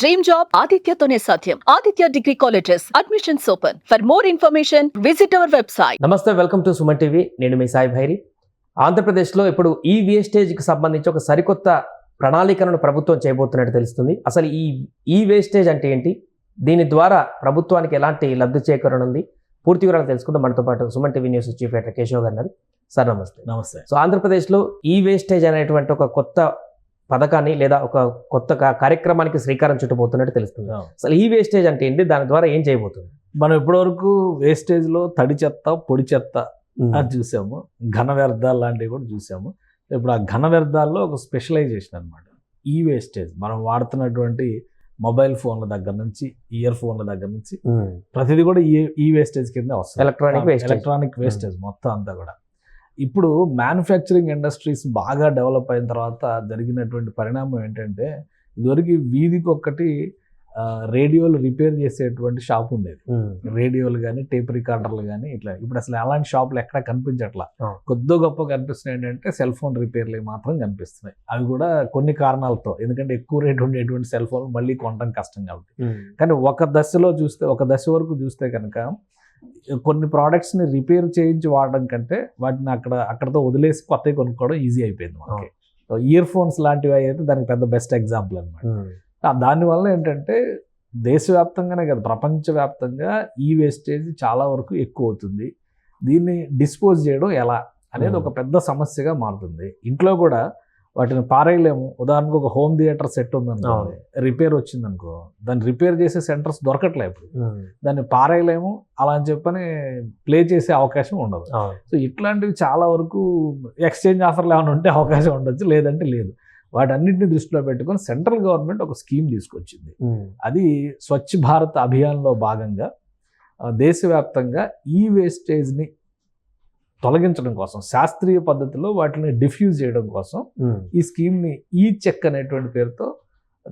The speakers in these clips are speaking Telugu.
డ్రీమ్ జాబ్ ఆదిత్యతోనే సాధ్యం Aditya degree colleges admissions open for more information visit our website నమస్తే వెల్కమ్ టు సుమన్ టీవీ నేను మీ సాయి భైరి. ఆంధ్రప్రదేశ్లో ఇప్పుడు ఈ వేస్టేజ్కి సంబంధించి ఒక సరికొత్త ప్రణాళికను ప్రభుత్వం చేయబోతున్నట్టు తెలుస్తుంది. అసలు ఈ ఈ వేస్టేజ్ అంటే ఏంటి? దీని ద్వారా ప్రభుత్వానికి ఎలాంటి లబ్ధి చేకూరనుంది? పూర్తి వివరాలు తెలుసుకుందాం. మనతో పాటు Suman TV news chief editor Keshav garu. Sir నమస్తే. నమస్తే. సో ఆంధ్రప్రదేశ్లో ఈ వేస్టేజ్ అనేటువంటి ఒక కొత్త పథకాన్ని లేదా ఒక కొత్త కార్యక్రమానికి శ్రీకారం చుట్టబోతున్నట్టు తెలుస్తుంది. అసలు ఈ వేస్టేజ్ అంటే ఏంటి? దాని ద్వారా ఏం చేయబోతుంది? మనం ఇప్పటివరకు వేస్టేజ్లో తడి చెత్త పొడి చెత్త అని చూసాము. ఘన వ్యర్థాలు లాంటివి కూడా చూసాము. ఇప్పుడు ఆ ఘన వ్యర్థాల్లో ఒక స్పెషలైజేషన్ అనమాట ఈ వేస్టేజ్ మనం వాడుతున్నటువంటి మొబైల్ ఫోన్ల దగ్గర నుంచి ఇయర్ ఫోన్ల దగ్గర నుంచి. ప్రతిదీ కూడా ఈ ఈ వేస్టేజ్ కింద వస్తుంది. ఎలక్ట్రానిక్ ఎలక్ట్రానిక్ వేస్టేజ్ మొత్తం అంతా కూడా. ఇప్పుడు మ్యానుఫ్యాక్చరింగ్ ఇండస్ట్రీస్ బాగా డెవలప్ అయిన తర్వాత జరిగినటువంటి పరిణామం ఏంటంటే ఇదివరకు వీధికి ఒక్కటి రేడియోలు రిపేర్ చేసేటువంటి షాప్ ఉండేది. రేడియోలు కానీ టేప్ రికార్డర్లు కానీ ఇట్లా ఇప్పుడు అసలు అలాంటి షాపులు ఎక్కడ కనిపించట్లా. కొద్ది గొప్ప కనిపిస్తున్నాయి ఏంటంటే సెల్ ఫోన్ రిపేర్లు మాత్రం కనిపిస్తున్నాయి అవి కూడా కొన్ని కారణాలతో ఎందుకంటే ఎక్కువ రేట్ ఉండేటువంటి సెల్ ఫోన్ మళ్ళీ కొనడం కష్టం కాబట్టి. కానీ ఒక దశలో చూస్తే ఒక దశ వరకు చూస్తే కనుక కొన్ని ప్రోడక్ట్స్ని రిపేర్ చేయించి వాడడం కంటే వాటిని అక్కడ అక్కడతో వదిలేసి కొత్తవి కొనుక్కోవడం ఈజీ అయిపోయింది మనకి. ఇయర్ ఫోన్స్ లాంటివి అయితే దానికి పెద్ద బెస్ట్ ఎగ్జాంపుల్ అనమాట. దానివల్ల ఏంటంటే దేశవ్యాప్తంగానే కదా ప్రపంచవ్యాప్తంగా ఈ వేస్టేజ్ చాలా వరకు ఎక్కువ అవుతుంది. దీన్ని డిస్పోజ్ చేయడం ఎలా అనేది Hmm. ఒక పెద్ద సమస్యగా మారుతుంది. ఇంట్లో కూడా వాటిని పారేయలేము ఉదాహరణకు ఒక హోమ్ థియేటర్ సెట్ ఉందనుకో. రిపేర్ వచ్చిందనుకో దాన్ని రిపేర్ చేసే సెంటర్స్ దొరకట్లే ఇప్పుడు. దాన్ని పారేయలేము అలా అని చెప్పని ప్లే చేసే అవకాశం ఉండదు. సో ఇట్లాంటివి చాలా వరకు ఎక్స్చేంజ్ ఆఫర్లు ఏమైనా ఉంటే అవకాశం ఉండొచ్చు లేదంటే లేదు వాటన్నిటిని దృష్టిలో పెట్టుకొని సెంట్రల్ గవర్నమెంట్ ఒక స్కీమ్ తీసుకొచ్చింది. అది స్వచ్ఛ భారత్ అభియాన్లో భాగంగా దేశవ్యాప్తంగా ఈ వేస్టేజ్ని తొలగించడం కోసం శాస్త్రీయ పద్ధతిలో వాటిని డిఫ్యూజ్ చేయడం కోసం. ఈ స్కీమ్ని ఈ చెక్ అనేటువంటి పేరుతో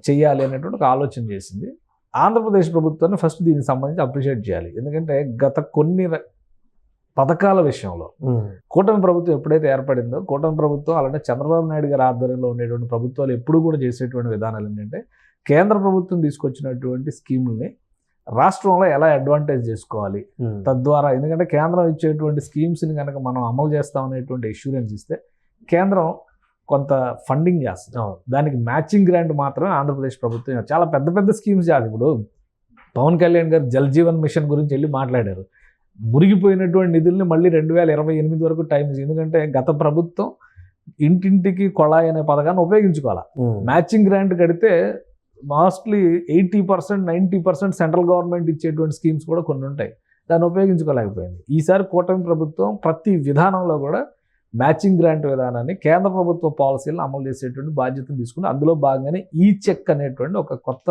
చేయాలి అనేటువంటి ఒక ఆలోచన చేసింది ఆంధ్రప్రదేశ్ ప్రభుత్వాన్ని ఫస్ట్ దీనికి సంబంధించి అప్రిషియేట్ చేయాలి ఎందుకంటే గత కొన్ని పథకాల విషయంలో. కూటమి ప్రభుత్వం ఎప్పుడైతే ఏర్పడిందో కూటమి ప్రభుత్వం అలానే చంద్రబాబు నాయుడు గారి ఆధ్వర్యంలో ఉండేటువంటి ప్రభుత్వాలు ఎప్పుడు కూడా చేసేటువంటి విధానాలు ఏంటంటే కేంద్ర ప్రభుత్వం తీసుకొచ్చినటువంటి స్కీముల్ని రాష్ట్రంలో ఎలా అడ్వాంటేజ్ చేసుకోవాలి. తద్వారా ఎందుకంటే కేంద్రం ఇచ్చేటువంటి స్కీమ్స్ని కనుక మనం అమలు చేస్తాం అనేటువంటి ఇష్యూరెన్స్ ఇస్తే కేంద్రం కొంత ఫండింగ్ చేస్తుంది. దానికి మ్యాచింగ్ గ్రాంట్ మాత్రమే ఆంధ్రప్రదేశ్ ప్రభుత్వం. చాలా పెద్ద పెద్ద స్కీమ్స్ చేయాలి ఇప్పుడు పవన్ కళ్యాణ్ గారు జల్ జీవన్ మిషన్ గురించి వెళ్ళి మాట్లాడారు మురిగిపోయినటువంటి నిధుల్ని మళ్ళీ రెండు వేల ఇరవై ఎనిమిది వరకు టైం. ఎందుకంటే గత ప్రభుత్వం ఇంటింటికి కొళాయి అనే పథకాన్ని ఉపయోగించుకోవాలి. మ్యాచింగ్ గ్రాంట్ కడితే mostly eighty percent ninety percent central government ఇచ్చేటువంటి స్కీమ్స్ కూడా కొన్ని ఉంటాయి. దాన్ని ఉపయోగించుకోలేకపోయింది. ఈసారి కూటమి ప్రభుత్వం ప్రతి విధానంలో కూడా మ్యాచింగ్ గ్రాంట్ విధానాన్ని కేంద్ర ప్రభుత్వ పాలసీలను అమలు చేసేటువంటి బాధ్యతను తీసుకుని అందులో భాగంగానే ఈ చెక్ అనేటువంటి ఒక కొత్త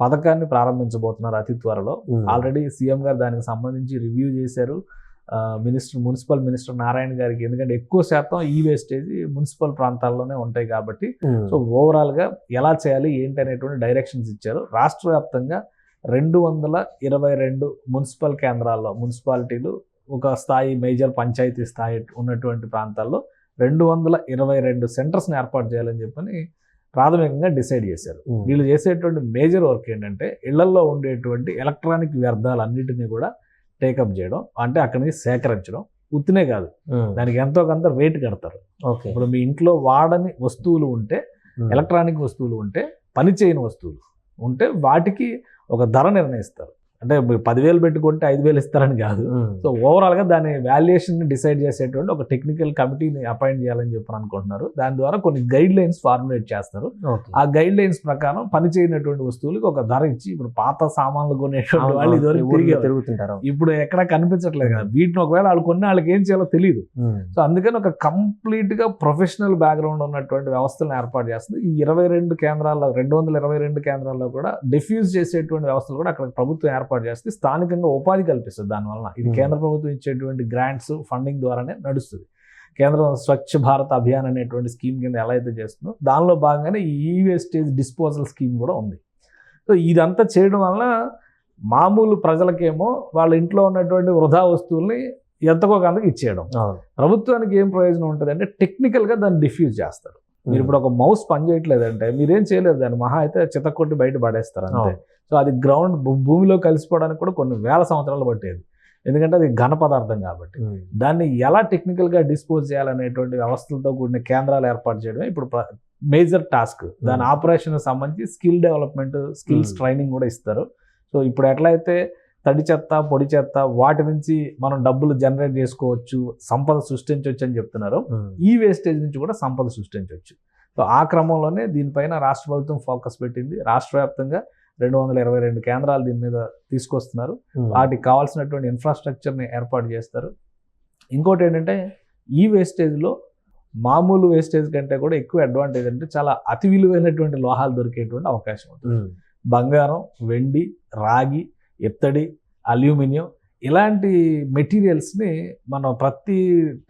పథకాన్ని ప్రారంభించబోతున్నారు అతి త్వరలో. ఆల్రెడీ సీఎం గారు దానికి సంబంధించి రివ్యూ చేశారు. మినిస్టర్ మున్సిపల్ మినిస్టర్ నారాయణ గారికి ఎందుకంటే ఎక్కువ శాతం ఈ వేస్టేజ్ మున్సిపల్ ప్రాంతాల్లోనే ఉంటాయి కాబట్టి ఉమ్. సో ఓవరాల్గా ఎలా చేయాలి ఏంటి అనేటువంటి డైరెక్షన్స్ ఇచ్చారు రాష్ట్ర వ్యాప్తంగా రెండు వందల ఇరవై రెండు మున్సిపల్ కేంద్రాల్లో మున్సిపాలిటీలు ఒక స్థాయి మేజర్ పంచాయతీ స్థాయి ఉన్నటువంటి ప్రాంతాల్లో రెండు వందల ఇరవై రెండు సెంటర్స్ని ఏర్పాటు చేయాలని చెప్పని ప్రాథమికంగా డిసైడ్ చేశారు ఉమ్. వీళ్ళు చేసేటువంటి మేజర్ వర్క్ ఏంటంటే ఇళ్ళల్లో ఉండేటువంటి ఎలక్ట్రానిక్ వ్యర్థాలన్నిటినీ కూడా టేకప్ చేయడం అంటే అక్కడి నుంచి సేకరించడం ఉత్తినే కాదు. దానికి ఎంతో కొంత రేట్ కడతారు ఓకే ఇప్పుడు మీ ఇంట్లో వాడని వస్తువులు ఉంటే. ఎలక్ట్రానిక్ వస్తువులు ఉంటే పనిచేయని వస్తువులు ఉంటే వాటికి ఒక ధర నిర్ణయిస్తారు అంటే పదివేలు పెట్టుకుంటే ఐదు వేలు ఇస్తారని కాదు. సో ఓవరాల్గా దాని వాల్యుయేషన్ డిసైడ్ చేసేటువంటి ఒక టెక్నికల్ కమిటీని అపాయింట్ చేయాలని చెప్పని అనుకుంటున్నారు దాని ద్వారా కొన్ని గైడ్ లైన్స్ ఫార్ములేట్ చేస్తారు. ఆ గైడ్ లైన్స్ ప్రకారం పనిచేయనటువంటి వస్తువులకు ఒక ధర ఇచ్చి ఇప్పుడు పాత సామాన్లు కొనేటువంటి వాళ్ళు. ఇదివరకు. తిరుగుతుంటారు ఇప్పుడు ఎక్కడ కనిపించట్లేదు కదా వీటిని ఒకవేళ వాళ్ళు కొన్ని వాళ్ళకి ఏం చేయాలో తెలియదు. సో అందుకని ఒక కంప్లీట్గా ప్రొఫెషనల్ బ్యాక్గ్రౌండ్ ఉన్నటువంటి వ్యవస్థలను ఏర్పాటు చేస్తుంది ఈ ఇరవై రెండు కేంద్రాల్లో రెండు వందల ఇరవై రెండు కేంద్రాల్లో కూడా డిఫ్యూజ్ చేసేటువంటి వ్యవస్థలు కూడా అక్కడ ప్రభుత్వం ఏర్పాటు చేస్తే స్థానికంగా ఉపాధి కల్పిస్తుంది. దానివల్ల ఇది. కేంద్ర ప్రభుత్వం ఇచ్చేటువంటి గ్రాంట్స్ ఫండింగ్ ద్వారానే నడుస్తుంది. కేంద్రం స్వచ్ఛ భారత్ అభియాన్ అనేటువంటి స్కీమ్ కింద ఎలా అయితే చేస్తుందో దానిలో భాగంగానే ఈ వేస్టేజ్ డిస్పోజల్ స్కీమ్ కూడా ఉంది. సో ఇదంతా చేయడం వలన మామూలు ప్రజలకేమో వాళ్ళ ఇంట్లో ఉన్నటువంటి వృధా వస్తువుల్ని ఎంతకో కొంతకు ఇచ్చేయడం. ప్రభుత్వానికి ఏం ప్రయోజనం ఉంటుంది అంటే టెక్నికల్గా దాన్ని డిఫ్యూజ్ చేస్తారు. మీరు ఇప్పుడు ఒక మౌస్ పని చేయట్లేదంటే మీరేం చేయలేరు దాన్ని మహా అయితే చితకొట్టి బయట పడేస్తారు అంతే. సో అది గ్రౌండ్ భూమిలో కలిసిపోవడానికి కూడా కొన్ని వేల సంవత్సరాలు పట్టేది ఎందుకంటే అది ఘన పదార్థం కాబట్టి ఉమ్. దాన్ని ఎలా టెక్నికల్గా డిస్పోజ్ చేయాలనేటువంటి వ్యవస్థలతో కూడిన కేంద్రాలు ఏర్పాటు చేయడమే ఇప్పుడు మేజర్ టాస్క్ దాని Hmm. ఆపరేషన్ సంబంధించి skill development skills Hmm. Training కూడా ఇస్తారు సో ఇప్పుడు ఎట్లయితే తడి చెత్త పొడి చెత్త వాటి నుంచి మనం డబ్బులు జనరేట్ చేసుకోవచ్చు సంపద సృష్టించవచ్చు అని చెప్తున్నారు ఉమ్. ఈ వేస్టేజ్ నుంచి కూడా సంపద సృష్టించవచ్చు సో ఆ క్రమంలోనే దీనిపైన రాష్ట్ర ప్రభుత్వం ఫోకస్ పెట్టింది రాష్ట్ర వ్యాప్తంగా రెండు వందల ఇరవై రెండు కేంద్రాలు దీని మీద తీసుకొస్తున్నారు ఉమ్. వాటికి కావాల్సినటువంటి ఇన్ఫ్రాస్ట్రక్చర్ని ఏర్పాటు చేస్తారు ఇంకోటి ఏంటంటే ఈ వేస్టేజ్లో మామూలు వేస్టేజ్ కంటే కూడా ఎక్కువ అడ్వాంటేజ్ అంటే చాలా అతి విలువైనటువంటి లోహాలు దొరికేటువంటి అవకాశం ఉంటుంది ఉమ్. బంగారం వెండి రాగి ఇత్తడి అల్యూమినియం ఇలాంటి మెటీరియల్స్ని మనం ప్రతి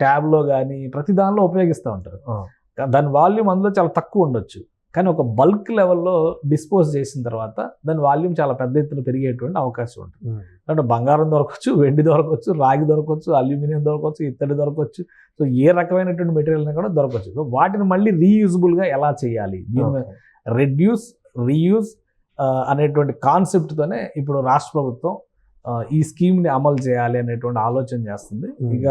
ట్యాబ్లో కానీ ప్రతి దానిలో ఉపయోగిస్తూ ఉంటారు ఆ. దాని వాల్యూమ్ అందులో చాలా తక్కువ ఉండొచ్చు కానీ ఒక బల్క్ లెవెల్లో డిస్పోజ్ చేసిన తర్వాత దాని వాల్యూమ్ చాలా పెద్ద ఎత్తున పెరిగేటువంటి అవకాశం ఉంటుంది ఉమ్. అంటే బంగారం దొరకవచ్చు వెండి దొరకవచ్చు రాగి దొరకవచ్చు అల్యూమినియం దొరకవచ్చు ఇత్తడి దొరకవచ్చు సో ఏ రకమైనటువంటి మెటీరియల్ కూడా దొరకవచ్చు సో వాటిని మళ్ళీ రీయూజబుల్గా ఎలా చేయాలి దీని మీద ఓకే. రెడ్యూస్ రీయూజ్ అనేటువంటి కాన్సెప్ట్తోనే ఇప్పుడు రాష్ట్ర ప్రభుత్వం ఈ స్కీమ్ని అమలు చేయాలి అనేటువంటి ఆలోచన చేస్తుంది Hmm. ఇక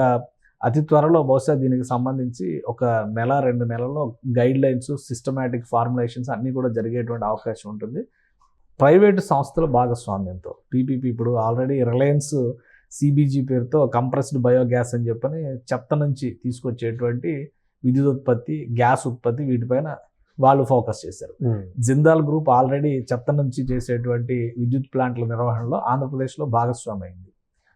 అతి త్వరలో బహుశా దీనికి సంబంధించి ఒక నెల రెండు నెలల్లో గైడ్ లైన్స్ సిస్టమేటిక్ ఫార్ములేషన్స్ అన్నీ కూడా జరిగేటువంటి అవకాశం ఉంటుంది. ప్రైవేటు సంస్థల భాగస్వామ్యంతో పీపీపీ ఇప్పుడు ఆల్రెడీ రిలయన్స్ సిబిజీ పేరుతో కంప్రెస్డ్ బయోగ్యాస్ అని చెప్పని చెత్త నుంచి తీసుకొచ్చేటువంటి విద్యుత్ ఉత్పత్తి గ్యాస్ ఉత్పత్తి వీటిపైన వాళ్ళు ఫోకస్ చేశారు. జిందాల్ గ్రూప్ ఆల్రెడీ చెత్త నుంచి చేసేటువంటి విద్యుత్ ప్లాంట్ల నిర్వహణలో ఆంధ్రప్రదేశ్లో భాగస్వామి అయింది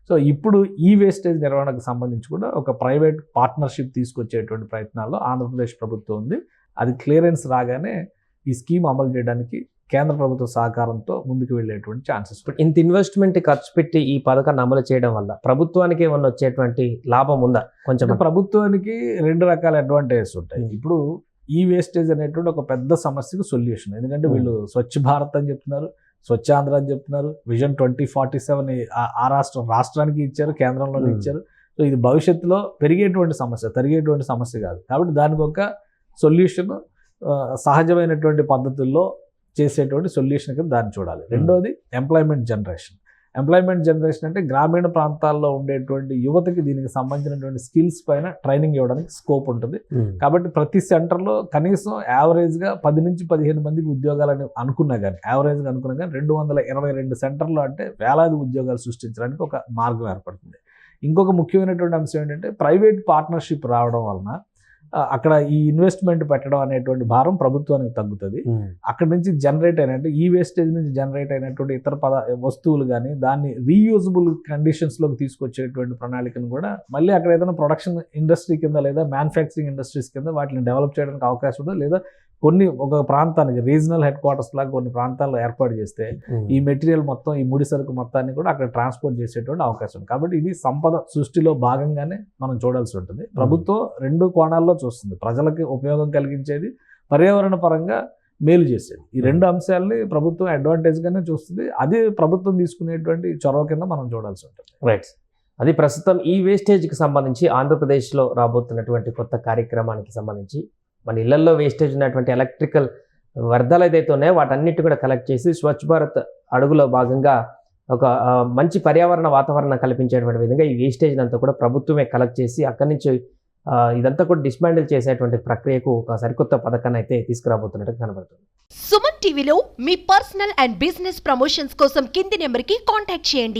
సో ఇప్పుడు ఈ వేస్టేజ్ నిర్వహణకు సంబంధించి కూడా ఒక ప్రైవేట్ పార్ట్నర్షిప్ తీసుకొచ్చేటువంటి ప్రయత్నాల్లో ఆంధ్రప్రదేశ్ ప్రభుత్వం ఉంది. అది క్లియరెన్స్ రాగానే ఈ స్కీమ్ అమలు చేయడానికి కేంద్ర ప్రభుత్వ సహకారంతో ముందుకు వెళ్ళేటువంటి ఛాన్సెస్ ఇంత ఇన్వెస్ట్మెంట్ ఖర్చు పెట్టి ఈ పథకాన్ని అమలు చేయడం వల్ల ప్రభుత్వానికి ఏమన్నా వచ్చేటువంటి లాభం ఉందా? కొంచెం ప్రభుత్వానికి రెండు రకాల అడ్వాంటేజెస్ ఉంటాయి. ఇప్పుడు ఈ వేస్టేజ్ అనేటువంటి ఒక పెద్ద సమస్యకు సొల్యూషన్ ఎందుకంటే. వీళ్ళు స్వచ్ఛ భారత్ అని చెప్తున్నారు. స్వచ్ఛ ఆంధ్ర అని చెప్తున్నారు. విజన్ ట్వంటీ ఫార్టీ సెవెన్ ఆ రాష్ట్రం రాష్ట్రానికి ఇచ్చారు కేంద్రంలోనే Hmm. ఇచ్చారు. సో ఇది భవిష్యత్తులో పెరిగేటువంటి సమస్య తరిగేటువంటి సమస్య కాదు. కాబట్టి దానికి ఒక సొల్యూషన్ సహజమైనటువంటి పద్ధతుల్లో చేసేటువంటి సొల్యూషన్ కింద దాన్ని చూడాలి. రెండోది ఎంప్లాయ్మెంట్ జనరేషన్ ఎంప్లాయ్మెంట్ జనరేషన్ అంటే గ్రామీణ ప్రాంతాల్లో ఉండేటువంటి యువతకి దీనికి సంబంధించినటువంటి స్కిల్స్ పైన ట్రైనింగ్ ఇవ్వడానికి స్కోప్ ఉంటుంది ఉమ్. కాబట్టి ప్రతి సెంటర్లో కనీసం యావరేజ్గా పది నుంచి పదిహేను మందికి ఉద్యోగాలని అనుకున్నా కానీ యావరేజ్గా అనుకున్నా కానీ రెండు వందల ఇరవై రెండు సెంటర్లు అంటే వేలాది ఉద్యోగాలు సృష్టించడానికి ఒక మార్గం ఏర్పడుతుంది ఇంకొక ముఖ్యమైనటువంటి అంశం ఏంటంటే ప్రైవేట్ పార్ట్నర్షిప్ రావడం వలన అక్కడ ఈ ఇన్వెస్ట్మెంట్ పెట్టడం అనేటువంటి భారం ప్రభుత్వానికి తగ్గుతుంది. అక్కడ నుంచి జనరేట్ అయినట్టు ఈ వేస్టేజ్ నుంచి జనరేట్ అయినటువంటి ఇతర పద వస్తువులు కానీ దాన్ని రీయూజబుల్ కండిషన్స్లోకి తీసుకొచ్చేటువంటి ప్రణాళికను కూడా మళ్ళీ అక్కడ ఏదైనా ప్రొడక్షన్ ఇండస్ట్రీ కింద లేదా మ్యానుఫ్యాక్చరింగ్ ఇండస్ట్రీస్ కింద వాటిని డెవలప్ చేయడానికి అవకాశం ఉంటుంది లేదా కొన్ని ఒక ప్రాంతానికి రీజనల్ హెడ్ క్వార్టర్స్ లాగా కొన్ని ప్రాంతాల్లో ఏర్పాటు చేస్తే. ఈ మెటీరియల్ మొత్తం ఈ ముడి సరుకు మొత్తాన్ని కూడా అక్కడ ట్రాన్స్పోర్ట్ చేసేటువంటి అవకాశం ఉంది. కాబట్టి ఇది సంపద సృష్టిలో భాగంగానే మనం చూడాల్సి ఉంటుంది. ప్రభుత్వం రెండు కోణాల్లో చూస్తుంది. ప్రజలకి ఉపయోగం కలిగించేది పర్యావరణ పరంగా మేలు చేసేది. ఈ రెండు అంశాలని ప్రభుత్వం అడ్వాంటేజ్గానే చూస్తుంది. అది ప్రభుత్వం తీసుకునేటువంటి చొరవ కింద మనం చూడాల్సి ఉంటుంది. రైట్ అది ప్రస్తుతం ఈ వేస్టేజ్కి సంబంధించి ఆంధ్రప్రదేశ్లో రాబోతున్నటువంటి కొత్త కార్యక్రమానికి సంబంధించి మన ఇళ్ళలో వేస్టేజ్ ఉన్నటువంటి ఎలక్ట్రికల్ వ్యర్థాలు ఏదైతే ఉన్నాయో వాటన్నిటి కూడా కలెక్ట్ చేసి స్వచ్ఛ భారత్ అడుగులో భాగంగా ఒక మంచి పర్యావరణ వాతావరణం కల్పించేటువంటి విధంగా ఈ వేస్టేజ్ అంతా కూడా ప్రభుత్వమే కలెక్ట్ చేసి అక్కడి నుంచి ఇదంతా కూడా డిస్మాండిల్ చేసేటువంటి ప్రక్రియకు ఒక సరికొత్త పథకాన్ని అయితే తీసుకురాబోతున్నట్టు కనబడుతుంది. సుమన్ టీవీలో మీ పర్సనల్ అండ్ బిజినెస్ ప్రమోషన్స్ కోసం కింది నెంబర్కి కాంటాక్ట్ చేయండి.